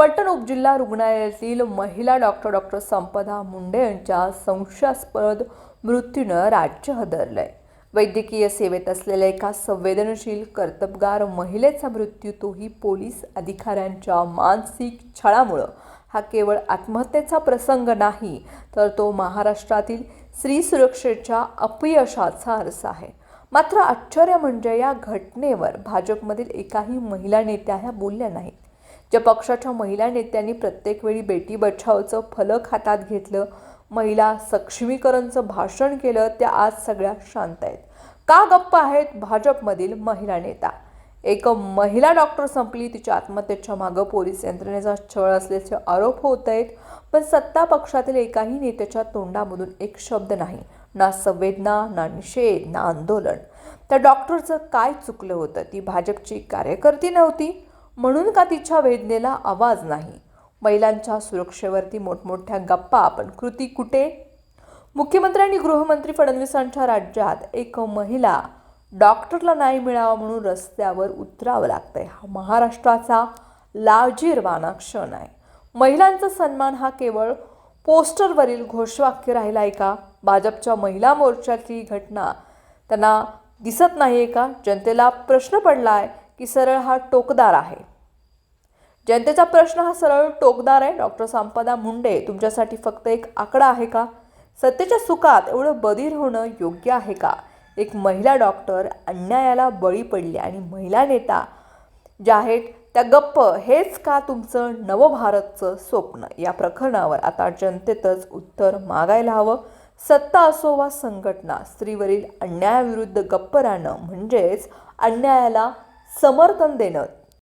पटण उपजिल्हा रुग्णालयातील महिला डॉक्टर डॉक्टर संपदा मुंडे यांच्या संशयास्पद मृत्यूनं राज्य हदरलंय. वैद्यकीय सेवेत असलेल्या एका संवेदनशील कर्तबगार महिलेचा मृत्यू तोही पोलीस अधिकाऱ्यांच्या मानसिक छळामुळं. हा केवळ आत्महत्येचा प्रसंग नाही तर तो महाराष्ट्रातील स्त्री सुरक्षेच्या अपयशाचा अर्थ आहे. मात्र आश्चर्य म्हणजे या घटनेवर भाजपमधील एकाही महिला नेत्या ह्या बोलल्या नाहीत. ज्या पक्षाच्या महिला नेत्यांनी प्रत्येक वेळी बेटी बचावचं फलक हातात घेतलं महिला सक्षमीकरणचं भाषण केलं त्या आज सगळ्या शांत आहेत. का गप्प आहेत भाजपमधील महिला नेता? एक महिला डॉक्टर संपली तिच्या आत्महत्येच्या मागं पोलीस यंत्रणेचा छळ असल्याचे आरोप होत आहेत पण सत्ता पक्षातील एकाही नेत्याच्या तोंडामधून एक शब्द नाही ना संवेदना ना निषेध ना आंदोलन. त्या डॉक्टरचं काय चुकलं होतं? ती भाजपची कार्यकर्ती नव्हती म्हणून का तिच्या वेदनेला आवाज नाही? महिलांच्या सुरक्षेवरती मोठमोठ्या गप्पा पण कृती कुठे? मुख्यमंत्री आणि गृहमंत्री फडणवीसांच्या राज्यात एक महिला डॉक्टरला नाही मिळावा म्हणून रस्त्यावर उतरावं लागतंय. हा महाराष्ट्राचा लाजीरवाना क्षण आहे. महिलांचा सन्मान हा केवळ पोस्टरवरील घोषवाक्य राहिला आहे का? भाजपच्या महिला मोर्चातली घटना त्यांना दिसत नाही आहे का? जनतेला प्रश्न पडला आहे की सरळ हा टोकदार आहे. जनतेचा प्रश्न हा सरळ टोकदार आहे. डॉक्टर संपदा मुंडे तुमच्यासाठी फक्त एक आकडा आहे का? सत्तेच्या सुखात एवढं बधीर होणं योग्य आहे का? एक महिला डॉक्टर अन्यायाला बळी पडली आणि महिला नेता ज्या आहेत त्या गप्प हेच का तुमचं नवभारतचं स्वप्न? या प्रकरणावर आता जनतेतच उत्तर मागायला हवं. सत्ता असो वा संघटना स्त्रीवरील अन्यायाविरुद्ध गप्प राहणं म्हणजेच अन्यायाला समर्थन देणं.